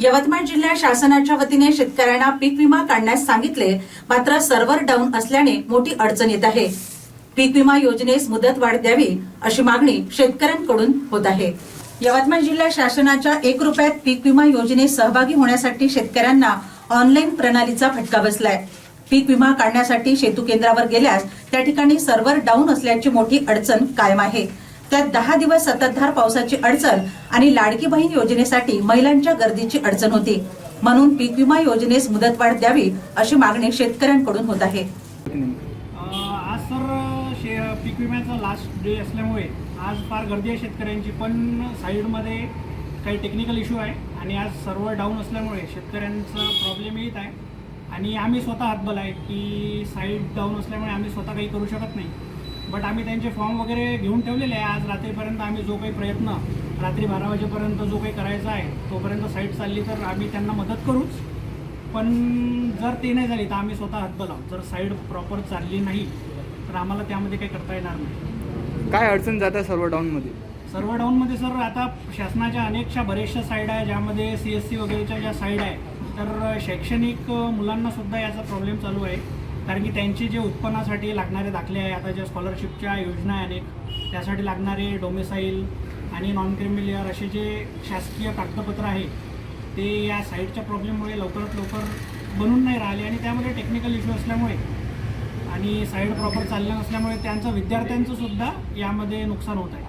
यवतमाळ जिल्ह्यात शासनाच्या वतीने शेतकऱ्यांना पीक विमा काढण्यास सांगितले मात्र सर्व्हर डाऊन असल्याने मोठी अडचण येत आहे. पीक विमा योजनेस मुदत वाढ द्यावी अशी मागणी शेतकऱ्यांकडून होत आहे. यवतमाळ जिल्हा शासनाच्या एक रुपयात पीक विमा योजनेत सहभागी होण्यासाठी शेतकऱ्यांना ऑनलाईन प्रणालीचा फटका बसलाय. पीक विमा काढण्यासाठी शेतू केंद्रावर गेल्यास त्या ठिकाणी सर्व्हर डाऊन असल्याची मोठी अडचण कायम आहे. त्यात दहा दिवस सततधार पावसाची अडचण आणि लाडकी बहीण योजनेसाठी महिलांच्या गर्दीची अडचण होती. म्हणून पीक विमा योजनेस मुदतवाढ द्यावी अशी मागणी शेतकऱ्यांकडून होत आहे. आज सर शे पीक विम्याचा लास्ट डे असल्यामुळे आज फार गर्दी आहे शेतकऱ्यांची पण साईडमध्ये काही टेक्निकल इश्यू आहे आणि आज सर्व डाऊन असल्यामुळे शेतकऱ्यांचा प्रॉब्लेम येत आहे. आणि आम्ही स्वतः हातबल आहे की साईड डाऊन असल्यामुळे आम्ही स्वतः काही करू शकत नाही. बट आम्ही त्यांचे फॉर्म वगैरे घेऊन ठेवलेले आहे. आज रात्रीपर्यंत आम्ही जो काही प्रयत्न रात्री बारा वाजेपर्यंत जो काही करायचा आहे तोपर्यंत साईड चालली तर आम्ही त्यांना मदत करूच. पण जर ते नाही झाली तर आम्ही स्वतः हातबल आहोत. जर साईड प्रॉपर चालली नाही तर आम्हाला त्यामध्ये काही करता येणार नाही. काय अडचण जात आहे सर्व डाऊनमध्ये सर्व डाऊनमध्ये सर आता शासनाच्या अनेकशा बरेचशा साईड आहे ज्यामध्ये सी एस सी वगैरेच्या ज्या साईड आहे तर शैक्षणिक मुलांना सुद्धा याचा प्रॉब्लेम चालू आहे. कारण की त्यांचे जे उत्पन्नासाठी लागणारे दाखले आहे आता ज्या स्कॉलरशिपच्या योजना आहे अनेक त्यासाठी लागणारे डोमेसाईल आणि नॉन क्रिमिलियर असे जे शासकीय कागदपत्र आहे ते या साईडच्या प्रॉब्लेममुळे लवकरात लवकर बनून नाही राहिले आणि त्यामध्ये टेक्निकल इश्यू असल्यामुळे आणि साईड प्रॉपर चालल्या नसल्यामुळे त्यांचं विद्यार्थ्यांचं सुद्धा यामध्ये नुकसान होत आहे.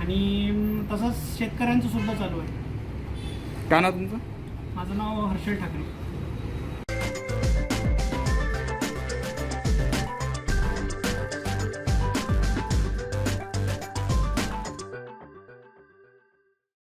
आणि तसंच शेतकऱ्यांचं सुद्धा चालू आहे. काय नाव तुमचं? माझं नाव हर्षल ठाकरे.